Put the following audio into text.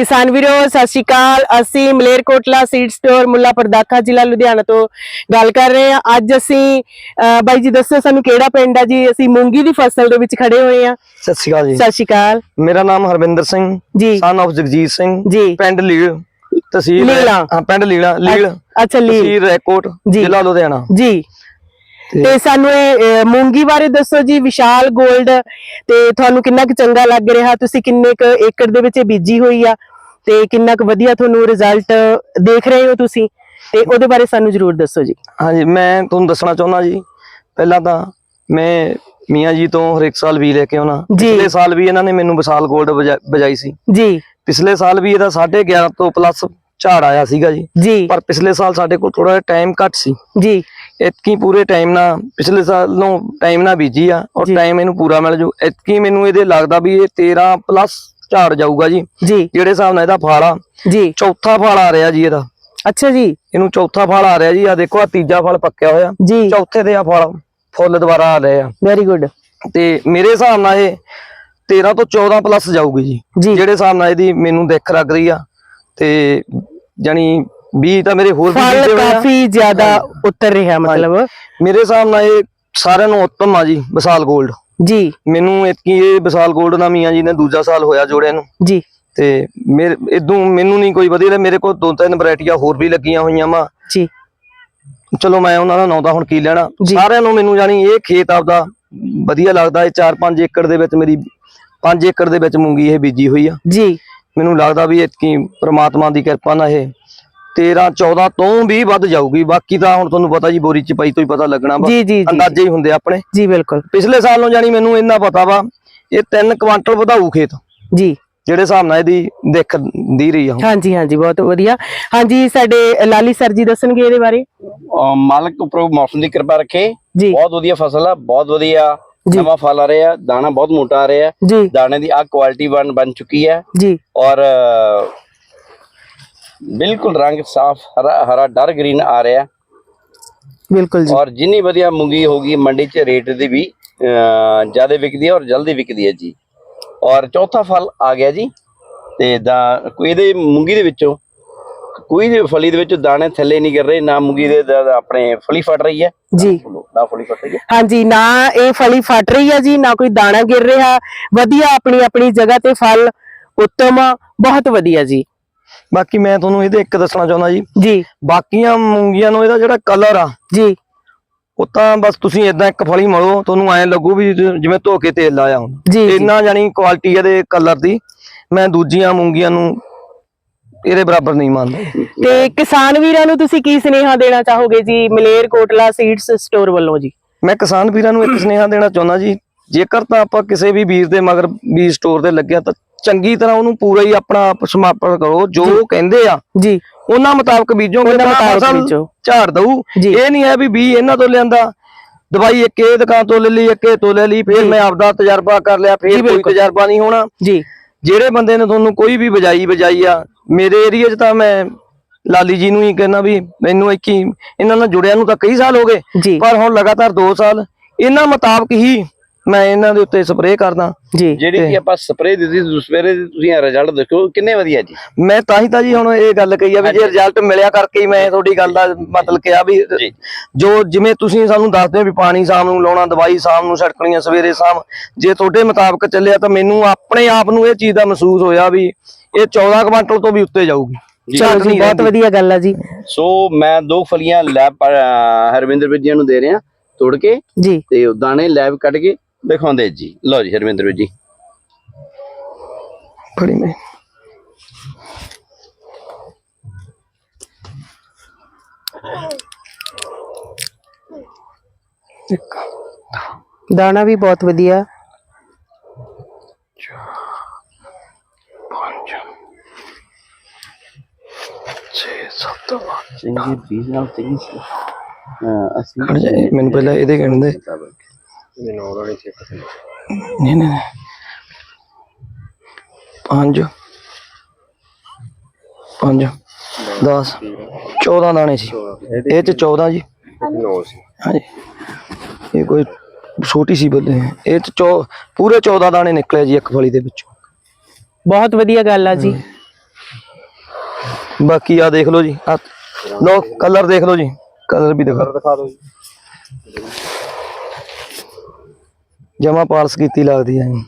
ਕਿਸਾਨ ਵੀਰੋ ਸਤਿ ਸ਼੍ਰੀ ਅਕਾਲ। ਅਸੀਂ ਮਲੇਰਕੋਟਲਾ ਸੀਡ ਸਟੋਰ ਮੁੱਲਾ ਪਰਦਾਖਾ ਜ਼ਿਲ੍ਹਾ ਲੁਧਿਆਣਾ ਤੋਂ ਗੱਲ ਕਰ ਰਹੇ ਹਾਂ। ਅੱਜ ਅਸੀਂ ਬਾਈ ਜੀ ਦੱਸੋ ਸਾਨੂੰ ਕਿਹੜਾ ਪਿੰਡ ਆ ਜੀ? ਅਸੀਂ ਮੂੰਗੀ ਦੀ ਫਸਲ ਦੇ ਵਿੱਚ ਖੜੇ ਹੋਏ ਹਾਂ। ਸਤਿ ਸ਼੍ਰੀ ਅਕਾਲ ਜੀ। ਸਤਿ ਸ਼੍ਰੀ ਅਕਾਲ। ਮੇਰਾ ਨਾਮ ਹਰਵਿੰਦਰ ਸਿੰਘ। ਜੀ। ਸਨ of ਜਗਜੀਤ ਸਿੰਘ। ਜੀ। ਪਿੰਡ ਲੀਲ। ਤਹਿਸੀਲ। ਹਾਂ ਪਿੰਡ ਲੀਲਾ। ਲੀਲ। ਅੱਛਾ ਲੀ ਤਹਿਸੀਲ ਰੈਕੋਟ। ਜ਼ਿਲ੍ਹਾ ਲੁਧਿਆਣਾ। ਜੀ। ਤੇ- ਸਾਨੂੰ ਇਹ ਮੂੰਗੀ ਬਾਰੇ ਦੱਸੋ ਜੀ ਵਿਸ਼ਾਲ 골ਡ ਤੇ ਤੁਹਾਨੂੰ ਕਿੰਨਾ ਕੁ ਚੰਗਾ ਲੱਗ ਰਿਹਾ ਤੁਸੀਂ ਕਿੰਨੇ ਕੁ ਏਕੜ ਦੇ ਵਿੱਚ ਇਹ ਬੀਜੀ ਹੋਈ ਆ ਤੇ ਕਿੰਨਾ ਕੁ ਵਧੀਆ ਤੁਹਾਨੂੰ ਰਿਜ਼ਲਟ ਦੇਖ ਰਹੇ ਹੋ ਤੁਸੀਂ ਤੇ ਉਹਦੇ ਬਾਰੇ ਸਾਨੂੰ ਜਰੂਰ ਦੱਸੋ ਜੀ। ਹਾਂਜੀ ਮੈਂ ਤੁਹਾਨੂੰ ਦੱਸਣਾ ਚਾਹੁੰਦਾ ਜੀ ਪਹਿਲਾਂ ਤਾਂ ਮੈਂ ਮੀਆਂ ਜੀ ਤੋਂ ਹਰ ਇੱਕ ਸਾਲ ਵੀ ਲੈ ਕੇ ਆਉਣਾ। ਪਿਛਲੇ ਸਾਲ ਵੀ ਇਹਨਾਂ ਨੇ ਮੈਨੂੰ ਵਿਸਾਲ 골ਡ ਵਜਾਈ ਸੀ। ਜੀ। ਪਿਛਲੇ ਸਾਲ ਵੀ ਇਹਦਾ 11.5 ਤੋਂ ਪਲੱਸ ਝਾੜ ਆਇਆ ਸੀਗਾ ਜੀ। ਪਰ ਪਿਛਲੇ ਸਾਲ ਸਾਡੇ ਕੋਲ ਥੋੜਾ ਜਿਹਾ ਟਾਈਮ ਘੱਟ ਸੀ। ਜੀ। ਇਤਕੀ ਪੂਰੇ ਟਾਈਮ ਨਾਲ ਪਿਛਲੇ ਸਾਲ ਨੂੰ ਟਾਈਮ ਨਾਲ ਬੀਜੀ ਆ ਔਰ। ਟਾਈਮ ਇਹਨੂੰ ਪੂਰਾ ਮਿਲ ਜੂ। ਇਤਕੀ ਮੈਨੂੰ ਇਹਦੇ ਲੱਗਦਾ ਵੀ ਇਹ 13 ਪਲੱਸ ਝਾੜ ਜਾਊਗਾ ਜੀ। ਜਿਹੜੇ ਹਿਸਾਬ ਨਾਲ ਇਹਦਾ ਫਲ। ਆ ਜੀ। ਚੌਥਾ ਫਲ ਆ ਰਿਹਾ ਜੀ ਇਹਦਾ। ਅੱਛਾ ਜੀ। ਇਹਨੂੰ ਚੌਥਾ ਫਲ ਆ ਰਿਹਾ ਜੀ। ਆ ਦੇਖੋ ਆ ਤੀਜਾ ਫਲ ਪੱਕਿਆ ਹੋਇਆ। ਜੀ। ਚੌਥੇ ਤੇ ਆ ਫਲ ਫੁੱਲ ਦੁਬਾਰਾ ਆ ਰਹੇ ਆ। ਵੈਰੀ ਗੁੱਡ ਤੇ ਮੇਰੇ ਹਿਸਾਬ ਨਾਲ ਇਹ 13 ਤੋਂ 14 ਪਲੱਸ ਜਾਊਗੀ ਜੀ। ਜੀ। ਜਿਹੜੇ ਹਿਸਾਬ ਨਾਲ ਇਹਦੀ ਮੈਨੂੰ ਦੇਖ ਲੱਗ ਰਹੀ ਆ। ਤੇ ਜਾਨੀ ਵੀ ਤਾਂ ਮੇਰੇ ਹੋਰ ਵੀ ਫਲ ਬੀਜੇ ਹੋਏ ਆ। ਕਾਫੀ ਜ਼ਿਆਦਾ ਉਤਰ ਰਿਹਾ ਮਤਲਬ। ਮੇਰੇ ਹਿਸਾਬ ਨਾਲ ਇਹ ਸਾਰਿਆਂ ਨੂੰ ਉੱਤਮ ਆ ਜੀ ਵਿਸਾਲ 골ਡ ਜੀ। ਮੈਨੂੰ ਇਤਕੀ ਇਹ ਵਿਸਾਲ 골ਡ ਨਾਲ ਮੀਆਂ ਜੀ ਨੇ ਦੂਜਾ ਸਾਲ ਹੋਇਆ ਜੋੜਿਆਂ ਨੂੰ। ਜੀ। ਤੇ ਮੇਰੇ ਇਦੋਂ ਮੈਨੂੰ ਨਹੀਂ ਕੋਈ ਵਧੀਆ ਲੱਗਿਆ। ਮੇਰੇ ਕੋਲ ਦੋ ਤਿੰਨ ਵੈਰਾਈਟੀਆਂ ਹੋਰ ਵੀ ਲੱਗੀਆਂ ਹੋਈਆਂ ਵਾ। ਜੀ। ਚਲੋ ਮੈਂ ਉਹਨਾਂ ਦਾ ਨਾਂ ਤਾਂ ਹੁਣ ਕੀ ਲੈਣਾ। ਜੀ। ਸਾਰਿਆਂ ਨੂੰ ਮੈਨੂੰ ਜਾਣੀ ਇਹ ਖੇਤ ਆਪਦਾ ਵਧੀਆ ਲੱਗਦਾ ਇਹ 4-5 ਏਕੜ ਦੇ ਵਿੱਚ ਮੇਰੀ 5 ਏਕੜ ਦੇ ਵਿੱਚ ਮੂੰਗੀ ਇਹ ਬੀਜੀ ਹੋਈ ਆ। ਜੀ। ਮੈਨੂੰ ਲੱਗਦਾ ਵੀ ਇਤਕੀ ਪ੍ਰਮਾਤਮਾ ਦੀ ਕਿਰਪਾ ਨਾਲ ਇਹ 13 14 ਤੋਂ ਵੀ ਵੱਧ ਜਾਊਗੀ। ਬਾਕੀ ਤਾਂ ਹੁਣ ਤੁਹਾਨੂੰ ਪਤਾ ਜੀ ਬੋਰੀ ਚ ਪਈ ਤੋਂ ਹੀ ਪਤਾ ਲੱਗਣਾ ਵਾ। ਜੀ ਜੀ ਜੀ ਅੰਦਾਜ਼ੇ ਹੀ ਹੁੰਦੇ ਆ ਆਪਣੇ। ਜੀ ਬਿਲਕੁਲ। ਪਿਛਲੇ ਸਾਲ ਨੂੰ ਜਾਣੀ ਮੈਨੂੰ ਇੰਨਾ ਪਤਾ ਵਾ ਇਹ 3 ਕੁਆਂਟਲ ਵਧਾਊ ਖੇਤ। ਜੀ। ਜਿਹੜੇ ਹਿਸਾਬ ਨਾਲ ਇਹਦੀ ਦੇਖ ਦੀ ਰਹੀ ਆ। ਹਾਂਜੀ ਹਾਂਜੀ ਬਹੁਤ ਵਧੀਆ। ਹਾਂਜੀ ਸਾਡੇ ਲਾਲੀ ਸਰ ਜੀ ਦੱਸਣਗੇ ਇਹਦੇ ਬਾਰੇ। ਮਾਲਕ ਉੱਪਰ ਮੌਸਮ ਦੀ ਕਿਰਪਾ ਰੱਖੇ। ਜੀ। ਬਹੁਤ ਵਧੀਆ ਫਸਲ ਆ ਬਹੁਤ ਵਧੀਆ। ਨਵਾਂ ਫਲ ਆ ਰਿਹਾ ਦਾਣਾ ਬਹੁਤ ਮੋਟਾ ਆ ਰਿਹਾ। ਦਾਣੇ ਦੀ ਆ ਕੁਆਲਿਟੀ ਬਣ ਬਣ ਚੁੱਕੀ ਹੈ। ਜੀ। ਔਰ ਬਿਲਕੁਲ ਰੰਗ ਸਾਫ਼ ਹਰਾ ਹਰਾ ਡਰ ਗ੍ਰੀਨ ਆ ਰਿਹਾ। ਬਿਲਕੁਲ ਜੀ। ਔਰ ਜਿੰਨੀ ਵਧੀਆ ਮੂੰਗੀ ਹੋਗੀ ਮੰਡੀ 'ਚ ਰੇਟ ਦੀ ਵੀ ਜ਼ਿਆਦਾ ਵਿਕਦੀ ਹੈ ਔਰ ਜਲਦੀ ਵਿਕਦੀ ਹੈ ਜੀ। ਔਰ ਚੌਥਾ ਫਲ ਆ ਗਿਆ ਜੀ ਤੇ ਦਾ ਕੋਈ ਇਹਦੇ ਮੂੰਗੀ ਦੇ ਵਿੱਚੋਂ ਕੋਈ ਵੀ ਫਲੀ ਦੇ ਵਿੱਚ ਦਾਣੇ ਥੱਲੇ ਨਹੀਂ ਗਿਰ ਰਹੇ ਨਾ ਮੂੰਗੀ ਦੇ ਆਪਣੇ ਫਲੀ ਫਟ ਰਹੀ ਹੈ। ਜੀ। ਨਾ ਫਲੀ ਫਟ ਰਹੀ ਹੈ। ਹਾਂਜੀ ਨਾ ਇਹ ਫਲੀ ਫਟ ਰਹੀ ਆ ਜੀ ਨਾ ਕੋਈ ਦਾਣਾ ਗਿਰ ਰਿਹਾ। ਵਧੀਆ ਆਪਣੀ ਆਪਣੀ ਜਗ੍ਹਾ ਤੇ ਫਲ ਉੱਤਮ ਬਹੁਤ ਵਧੀਆ ਜੀ। ਬਾਕੀ ਮੈਂ ਤੁਹਾਨੂੰ ਇਹਦੇ ਇੱਕ ਦੱਸਣਾ ਚਾਹੁੰਦਾ ਜੀ। ਜੀ। ਬਾਕੀਆਂ ਮੂੰਗੀਆਂ ਨੂੰ ਇਹਦਾ ਜਿਹੜਾ ਕਲਰ ਆ ਜੀ। ਉਹ ਤਾਂ ਬਸ ਤੁਸੀਂ ਇਦਾਂ ਇੱਕ ਫਲੀ ਮਲੋ ਤੁਹਾਨੂੰ ਐਂ ਲੱਗੂ ਵੀ ਜਿਵੇਂ ਧੋ ਕੇ ਤੇਲ ਲਾਇਆ ਹੁੰਦਾ। ਇੰਨਾ ਜਾਨੀ ਕੁਆਲਿਟੀ ਇਹਦੇ ਕਲਰ ਦੀ ਮੈਂ ਦੂਜੀਆਂ ਮੂੰਗੀਆਂ ਨੂੰ ਇਹਦੇ ਬਰਾਬਰ ਨਹੀਂ ਮੰਨਦਾ। ਤੇ ਕਿਸਾਨ ਵੀਰਾਂ ਨੂੰ ਤੁਸੀਂ ਕੀ ਸੁਨੇਹਾ ਦੇਣਾ ਚਾਹੋਗੇ ਜੀ ਮਲੇਰ ਕੋਟਲਾ ਸੀਡਸ ਸਟੋਰ ਵੱਲੋਂ ਜੀ? ਮੈਂ ਕਿਸਾਨ ਵੀਰਾਂ ਨੂੰ ਇੱਕ ਸੁਨੇਹਾ ਦੇਣਾ ਚਾਹੁੰਦਾ ਜੀ ਜੇਕਰ ਤਾਂ ਆਪਾਂ ਕਿਸੇ ਵੀ ਵੀਰ ਦੇ ਮਗਰ ਬੀਜ ਸਟੋਰ ਤੇ ਲੱਗਿਆ ਤਾਂ ਚੰਗੀ ਤਰ੍ਹਾਂ ਉਹਨੂੰ ਪੂਰਾ ਹੀ ਆਪਣਾ ਆਪ ਸਮਰਪਣ ਕਰੋ ਜੋ ਕਹਿੰਦੇ ਆ। ਜੀ। ਉਹਨਾਂ ਮੁਤਾਬਕ ਬੀਜੋਗੇ ਉਹਨਾਂ ਮੁਤਾਬਕ ਬੀਜੋ। ਝਾੜ ਦਊ। ਇਹ ਨਹੀਂ ਹੈ ਵੀ ਬੀ ਇਹਨਾਂ ਤੋਂ ਲਿਆਂਦਾ। ਦਵਾਈ ਇੱਕ ਇਹ ਦੁਕਾਨ ਤੋਂ ਲੈ ਲਈ ਇੱਕ ਇਹ ਤੋਂ ਲੈ ਲਈ ਫਿਰ। ਮੈਂ ਆਪਦਾ ਤਜਰਬਾ ਕਰ ਲਿਆ ਫਿਰ ਕੋਈ। ਤਜਰਬਾ ਨਹੀਂ ਹੋਣਾ। ਜੀ। ਜਿਹੜੇ ਬੰਦੇ ਨੇ ਤੁਹਾਨੂੰ ਕੋਈ ਵੀ ਬਜਾਈ ਬਜਾਈ ਆ ਮੇਰੇ ਏਰੀਆ 'ਚ ਤਾਂ ਮੈਂ ਲਾਲੀ ਜੀ ਨੂੰ ਹੀ ਕਹਿੰਦਾ ਵੀ ਮੈਨੂੰ ਇੱਕ ਹੀ ਇਹਨਾਂ ਨਾਲ ਜੁੜਿਆ ਨੂੰ ਤਾਂ ਕਈ ਸਾਲ ਹੋ ਗਏ। ਪਰ ਹੁਣ ਲਗਾਤਾਰ 2 ਸਾਲ। ਇਹਨਾਂ ਮੁਤਾਬਕ ਹੀ ਮੈਂ ਇਹਨਾਂ ਦੇ ਉੱਤੇ ਸਪਰੇਅ ਕਰਦਾ। ਜੀ। ਜਿਹੜੀ ਕਿ ਆਪਾਂ ਸਪਰੇਅ ਦਿੱਤੀ ਦੀ ਤੁਸੀਂ ਰਿਜ਼ਲਟ ਦੇਖੋ ਕਿੰਨੇ ਵਧੀਆ ਜੀ। ਮੈਂ ਤਾਂ ਹੀ ਤਾਂ ਜੀ ਹੁਣ ਇਹ ਗੱਲ ਕਹੀ ਆ ਵੀ ਜੇ। ਰਿਜ਼ਲਟ ਮਿਲਿਆ ਕਰਕੇ ਹੀ ਮੈਂ ਤੁਹਾਡੀ ਗੱਲ ਦਾ ਮਤਲਬ ਕਿਹਾ ਵੀ ਜੀ। ਜਿਵੇਂ ਤੁਸੀਂ ਸਾਨੂੰ ਦੱਸਦੇ ਹੋ ਵੀ ਪਾਣੀ ਸ਼ਾਮ ਨੂੰ ਲਾਉਣਾ ਦਵਾਈ ਸ਼ਾਮ ਨੂੰ ਛੜਕਣੀ ਆ ਸਵੇਰੇ ਸ਼ਾਮ ਜੇ ਤੁਹਾਡੇ ਮੁਤਾਬਕ ਚੱਲਿਆ ਤਾਂ ਮੈਨੂੰ ਆਪਣੇ ਆਪ ਨੂੰ ਇਹ ਚੀਜ਼ ਦਾ ਮਹਿਸੂਸ ਹੋਇਆ ਵੀ ਇਹ 14 ਕੁਇੰਟਲ ਤੋਂ ਵੀ ਉੱਤੇ ਜਾਊਗੀ। ਚਲੋ ਜੀ ਬਹੁਤ। ਵਧੀਆ ਗੱਲ ਆ ਜੀ। ਸੋ ਮੈਂ ਦੋ ਫਲੀਆਂ ਲੈਬ ਹਰਵਿੰਦਰ ਵੀਰ ਜੀ ਨੂੰ ਦੇ ਰਿਹਾ ਤੋੜ ਕੇ ਜੀ। ਤੇ ਉਹ ਦਾਣੇ ਲੈਬ ਕੱਢ ਕੇ ਦਿਖਾਉਂਦੇ ਜੀ। ਲਓ ਜੀ ਹਰਵਿੰਦਰ ਵੀਰ ਜੀ। ਫੜੀ ਮੈਂ। ਦਾਣਾ ਵੀ ਬਹੁਤ ਵਧੀਆ। ਚੰਗੇ ਬੀਜ ਨਾਲ ਸੀ ਅਸੀਂ ਮੈਨੂੰ ਪਹਿਲਾਂ ਇਹਦੇ ਕਹਿਣ ਦੇ ਨਹੀਂ ਨਹੀਂ ਨਹੀਂ। ਪੰਜ। ਪੰਜ। 10 14 ਦਾਣੇ ਸੀ। ਇਹ ਚ 14 ਜੀ। ਹਾਂਜੀ। ਇਹ ਕੋਈ ਛੋਟੀ ਸੀ ਬੱਲੇ। ਇਹ ਚ ਚੌ- ਪੂਰੇ 14 ਦਾਣੇ ਨਿਕਲੇ ਜੀ ਇੱਕ ਫਲੀ ਦੇ ਵਿੱਚੋਂ। ਬਹੁਤ ਵਧੀਆ ਗੱਲ ਆ ਜੀ। ਬਾਕੀ ਆ ਦੇਖ ਲਓ ਜੀ। ਆ ਲੋ ਕਲਰ ਦੇਖ ਲਓ ਜੀ। ਕਲਰ ਵੀ ਦਿਖਾ। ਦਿਖਾ ਦਿਓ ਜੀ। ਜਮਾ ਪਾਲਸ ਕੀਤੀ ਲੱਗਦੀ ਹੈ ਜੀ।